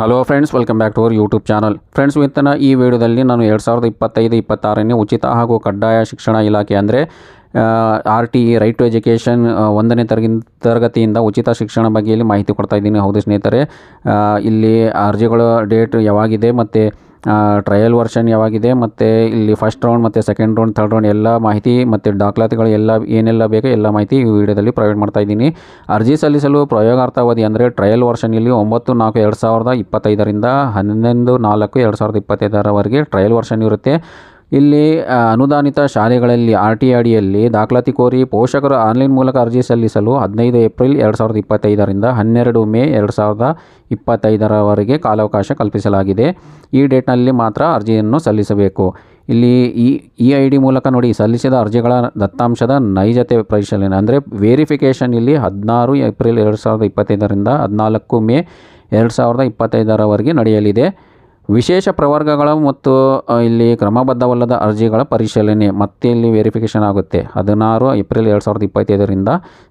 Hello friends welcome back to our YouTube channel friends ಇವತ್ತಿನ ಈ ವಿಡಿಯೋದಲ್ಲಿ ನಾನು ಎರಡು ಸಾವಿರದ ಇಪ್ಪತ್ತೈದು, ಇಪ್ಪತ್ತಾರನೇ ಉಚಿತ ಹಾಗೂ ಕಡ್ಡಾಯ ಶಿಕ್ಷಣ ಇಲಾಖೆ ಅಂದರೆ R T E right to education ಒಂದನೇ ತರಗಿ ತರಗತಿಯಿಂದ ಉಚಿತ ಶಿಕ್ಷಣ ಬಗ್ಗೆ ಇಲ್ಲಿ ಮಾಹಿತಿ ಕೊಡ್ತಾ ಇದ್ದೀನಿ. ಹೌದು ಸ್ನೇಹಿತರೆ ಇಲ್ಲಿ ಅರ್ಜಿಗಳ ಡೇಟ್ ಯಾವಾಗಿದೆ ಮತ್ತು ಟ್ರಯಲ್ ವರ್ಷನ್ ಯಾವಾಗಿದೆ ಮತ್ತು ಇಲ್ಲಿ ಫಸ್ಟ್ ರೌಂಡ್ ಮತ್ತು ಸೆಕೆಂಡ್ ರೌಂಡ್ ಥರ್ಡ್ ರೌಂಡ್ ಎಲ್ಲ ಮಾಹಿತಿ ಮತ್ತು ದಾಖಲಾತಿಗಳು ಎಲ್ಲ ಏನೆಲ್ಲ ಬೇಕೋ ಎಲ್ಲ ಮಾಹಿತಿ ಈ ವಿಡಿಯೋದಲ್ಲಿ ಪ್ರೊವೈಡ್ ಮಾಡ್ತಾ ಇದ್ದೀನಿ. ಅರ್ಜಿ ಸಲ್ಲಿಸಲು ಪ್ರಯೋಗಾರ್ಥಾವಧಿ ಅಂದರೆ ಟ್ರಯಲ್ ವರ್ಷನ್ ಇಲ್ಲಿ ಒಂಬತ್ತು, ನಾಲ್ಕು, ಎರಡು ಸಾವಿರದ ಇಪ್ಪತ್ತೈದರಿಂದ ಹನ್ನೊಂದು, ನಾಲ್ಕು, ಎರಡು ಸಾವಿರದ ಇಪ್ಪತ್ತೈದರವರೆಗೆ ಟ್ರಯಲ್ ವರ್ಷನ್ ಇರುತ್ತೆ. ಇಲ್ಲಿ ಅನುದಾನಿತ ಶಾಲೆಗಳಲ್ಲಿ ಆರ್ ಟಿ ಅಡಿಯಲ್ಲಿ ದಾಖಲಾತಿ ಕೋರಿ ಪೋಷಕರು ಆನ್ಲೈನ್ ಮೂಲಕ ಅರ್ಜಿ ಸಲ್ಲಿಸಲು ಹದಿನೈದು ಏಪ್ರಿಲ್ ಎರಡು ಸಾವಿರದ ಇಪ್ಪತ್ತೈದರಿಂದ ಹನ್ನೆರಡು ಮೇ ಎರಡು ಸಾವಿರದ ಇಪ್ಪತ್ತೈದರವರೆಗೆ ಕಾಲಾವಕಾಶ ಕಲ್ಪಿಸಲಾಗಿದೆ. ಈ ಡೇಟ್ನಲ್ಲಿ ಮಾತ್ರ ಅರ್ಜಿಯನ್ನು ಸಲ್ಲಿಸಬೇಕು. ಇಲ್ಲಿ ಈ ಇ ಐ ಡಿ ಮೂಲಕ ನೋಡಿ ಸಲ್ಲಿಸಿದ ಅರ್ಜಿಗಳ ದತ್ತಾಂಶದ ನೈಜತೆ ಪರಿಶೀಲನೆ, ಅಂದರೆ ವೇರಿಫಿಕೇಷನ್ ಇಲ್ಲಿ ಹದಿನಾರು ಏಪ್ರಿಲ್ ಎರಡು ಸಾವಿರದ ಇಪ್ಪತ್ತೈದರಿಂದ ಹದಿನಾಲ್ಕು ಮೇ ಎರಡು ಸಾವಿರದ ಇಪ್ಪತ್ತೈದರವರೆಗೆ ನಡೆಯಲಿದೆ. ವಿಶೇಷ ಪ್ರವರ್ಗಗಳ ಮತ್ತು ಇಲ್ಲಿ ಕ್ರಮಬದ್ಧವಲ್ಲದ ಅರ್ಜಿಗಳ ಪರಿಶೀಲನೆ ಮತ್ತೆ ಇಲ್ಲಿ ವೆರಿಫಿಕೇಷನ್ ಆಗುತ್ತೆ. ಹದಿನಾರು ಏಪ್ರಿಲ್ ಎರಡು ಸಾವಿರದ ಇಪ್ಪತ್ತೈದರಿಂದ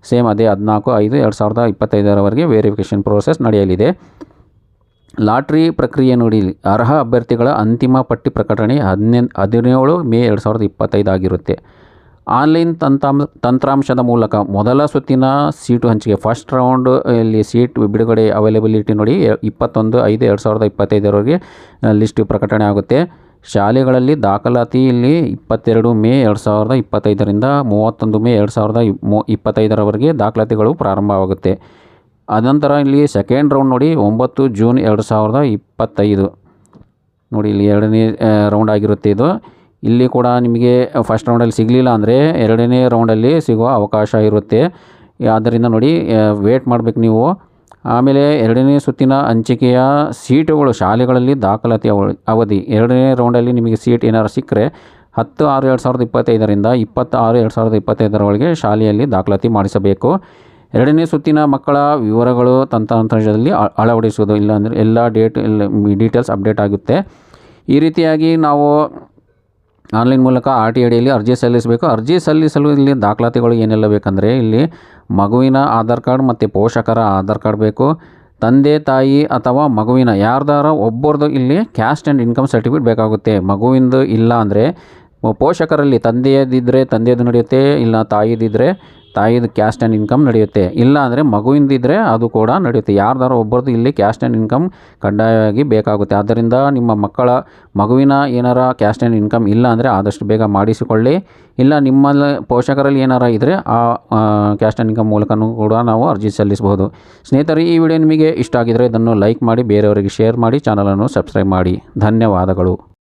ಸೇಮ್ ಅದೇ ಹದಿನಾಲ್ಕು ಐದು ಎರಡು ಸಾವಿರದ ಇಪ್ಪತ್ತೈದರವರೆಗೆ ವೆರಿಫಿಕೇಷನ್ ಪ್ರೋಸೆಸ್ ನಡೆಯಲಿದೆ. ಲಾಟ್ರಿ ಪ್ರಕ್ರಿಯೆ ನೋಡಿ, ಅರ್ಹ ಅಭ್ಯರ್ಥಿಗಳ ಅಂತಿಮ ಪಟ್ಟಿ ಪ್ರಕಟಣೆ ಹದಿನೆಂಟು ಹದಿನೇಳು ಮೇ ಎರಡು ಸಾವಿರದ ಇಪ್ಪತ್ತೈದು ಆಗಿರುತ್ತೆ. ಆನ್ಲೈನ್ ತಂತಾಂ ತಂತ್ರಾಂಶದ ಮೂಲಕ ಮೊದಲ ಸುತ್ತಿನ ಸೀಟು ಹಂಚಿಕೆ. ಫಸ್ಟ್ ರೌಂಡ್ ಇಲ್ಲಿ ಸೀಟ್ ಬಿಡುಗಡೆ ಅವೈಲೇಬಿಲಿಟಿ ನೋಡಿ ಇಪ್ಪತ್ತೊಂದು ಐದು ಎರಡು ಸಾವಿರದ ಇಪ್ಪತ್ತೈದರವರೆಗೆ ಲಿಸ್ಟ್ ಪ್ರಕಟಣೆ ಆಗುತ್ತೆ. ಶಾಲೆಗಳಲ್ಲಿ ದಾಖಲಾತಿ ಇಲ್ಲಿ ಇಪ್ಪತ್ತೆರಡು ಮೇ ಎರಡು ಸಾವಿರದ ಇಪ್ಪತ್ತೈದರಿಂದ ಮೂವತ್ತೊಂದು ಮೇ ಎರಡು ಸಾವಿರದ ಇಪ್ಪತ್ತೈದರವರೆಗೆ ದಾಖಲಾತಿಗಳು ಪ್ರಾರಂಭವಾಗುತ್ತೆ. ಅನಂತರ ಇಲ್ಲಿ ಸೆಕೆಂಡ್ ರೌಂಡ್ ನೋಡಿ ಒಂಬತ್ತು ಜೂನ್ ಎರಡು ಸಾವಿರದ ಇಪ್ಪತ್ತೈದು. ನೋಡಿ ಇಲ್ಲಿ ಎರಡನೇ ರೌಂಡ್ ಆಗಿರುತ್ತೆ ಇದು. ಇಲ್ಲಿ ಕೂಡ ನಿಮಗೆ ಫಸ್ಟ್ ರೌಂಡಲ್ಲಿ ಸಿಗಲಿಲ್ಲ ಅಂದರೆ ಎರಡನೇ ರೌಂಡಲ್ಲಿ ಸಿಗುವ ಅವಕಾಶ ಇರುತ್ತೆ. ಆದ್ದರಿಂದ ನೋಡಿ ವೇಟ್ ಮಾಡಬೇಕು ನೀವು. ಆಮೇಲೆ ಎರಡನೇ ಸುತ್ತಿನ ಹಂಚಿಕೆಯ ಸೀಟುಗಳು ಶಾಲೆಗಳಲ್ಲಿ ದಾಖಲಾತಿ ಅವ- ಅವಧಿ. ಎರಡನೇ ರೌಂಡಲ್ಲಿ ನಿಮಗೆ ಸೀಟ್ ಏನಾದ್ರು ಸಿಕ್ಕರೆ ಹತ್ತು ಆರು ಎರಡು ಸಾವಿರದ ಇಪ್ಪತ್ತೈದರಿಂದ ಇಪ್ಪತ್ತಾರು ಎರಡು ಸಾವಿರದ ಇಪ್ಪತ್ತೈದರೊಳಗೆ ಶಾಲೆಯಲ್ಲಿ ದಾಖಲಾತಿ ಮಾಡಿಸಬೇಕು. ಎರಡನೇ ಸುತ್ತಿನ ಮಕ್ಕಳ ವಿವರಗಳು ತಂತ್ರಾಂಶದಲ್ಲಿ ಅಳವಡಿಸುವುದು, ಇಲ್ಲಾಂದರೆ ಎಲ್ಲ ಡೇಟ್ ಎಲ್ಲ ಡೀಟೇಲ್ಸ್ ಅಪ್ಡೇಟ್ ಆಗುತ್ತೆ. ಈ ರೀತಿಯಾಗಿ ನಾವು ಆನ್ಲೈನ್ ಮೂಲಕ ಆರ್ ಟಿ ಅಡಿಯಲ್ಲಿ ಅರ್ಜಿ ಸಲ್ಲಿಸಬೇಕು. ಅರ್ಜಿ ಸಲ್ಲಿಸಲು ಇಲ್ಲಿ ದಾಖಲಾತಿಗಳು ಏನೆಲ್ಲ ಬೇಕಂದರೆ ಇಲ್ಲಿ ಮಗುವಿನ ಆಧಾರ್ ಕಾರ್ಡ್ ಮತ್ತು ಪೋಷಕರ ಆಧಾರ್ ಕಾರ್ಡ್ ಬೇಕು. ತಂದೆ, ತಾಯಿ ಅಥವಾ ಮಗುವಿನ ಯಾರ್ದಾರ ಒಬ್ಬರದು ಇಲ್ಲಿ ಕ್ಯಾಸ್ಟ್ ಆ್ಯಂಡ್ ಇನ್ಕಮ್ ಸರ್ಟಿಫಿಕೇಟ್ ಬೇಕಾಗುತ್ತೆ. ಮಗುವಿಂದು ಇಲ್ಲ ಅಂದರೆ ಪೋಷಕರಲ್ಲಿ ತಂದೆಯದಿದ್ದರೆ ತಂದೆಯದು ನಡೆಯುತ್ತೆ, ಇಲ್ಲ ತಾಯಿದಿದ್ದರೆ ತಾಯಿದು ಕ್ಯಾಸ್ಟ್ ಆ್ಯಂಡ್ ಇನ್ಕಮ್ ನಡೆಯುತ್ತೆ. ಇಲ್ಲ ಅಂದರೆ ಮಗುವಿಂದಿದ್ದರೆ ಅದು ಕೂಡ ನಡೆಯುತ್ತೆ. ಯಾರ್ದಾರು ಒಬ್ಬರದು ಇಲ್ಲಿ ಕ್ಯಾಸ್ಟ್ ಆ್ಯಂಡ್ ಇನ್ಕಮ್ ಕಡ್ಡಾಯವಾಗಿ ಬೇಕಾಗುತ್ತೆ. ಆದ್ದರಿಂದ ನಿಮ್ಮ ಮಕ್ಕಳ ಮಗುವಿನ ಏನಾರ ಕ್ಯಾಸ್ಟ್ ಆ್ಯಂಡ್ ಇನ್ಕಮ್ ಇಲ್ಲ ಅಂದರೆ ಆದಷ್ಟು ಬೇಗ ಮಾಡಿಸಿಕೊಳ್ಳಿ. ಇಲ್ಲ ನಿಮ್ಮಲ್ಲಿ ಪೋಷಕರಲ್ಲಿ ಏನಾರ ಇದ್ದರೆ ಆ ಕ್ಯಾಸ್ಟ್ ಆ್ಯಂಡ್ ಇನ್ಕಮ್ ಮೂಲಕನೂ ಕೂಡ ನಾವು ಅರ್ಜಿ ಸಲ್ಲಿಸಬಹುದು. ಸ್ನೇಹಿತರೆ, ಈ ವಿಡಿಯೋ ನಿಮಗೆ ಇಷ್ಟ ಆಗಿದ್ದರೆ ಇದನ್ನು ಲೈಕ್ ಮಾಡಿ, ಬೇರೆಯವರಿಗೆ ಶೇರ್ ಮಾಡಿ ಚಾನಲನ್ನು ಸಬ್ಸ್ಕ್ರೈಬ್ ಮಾಡಿ. ಧನ್ಯವಾದಗಳು.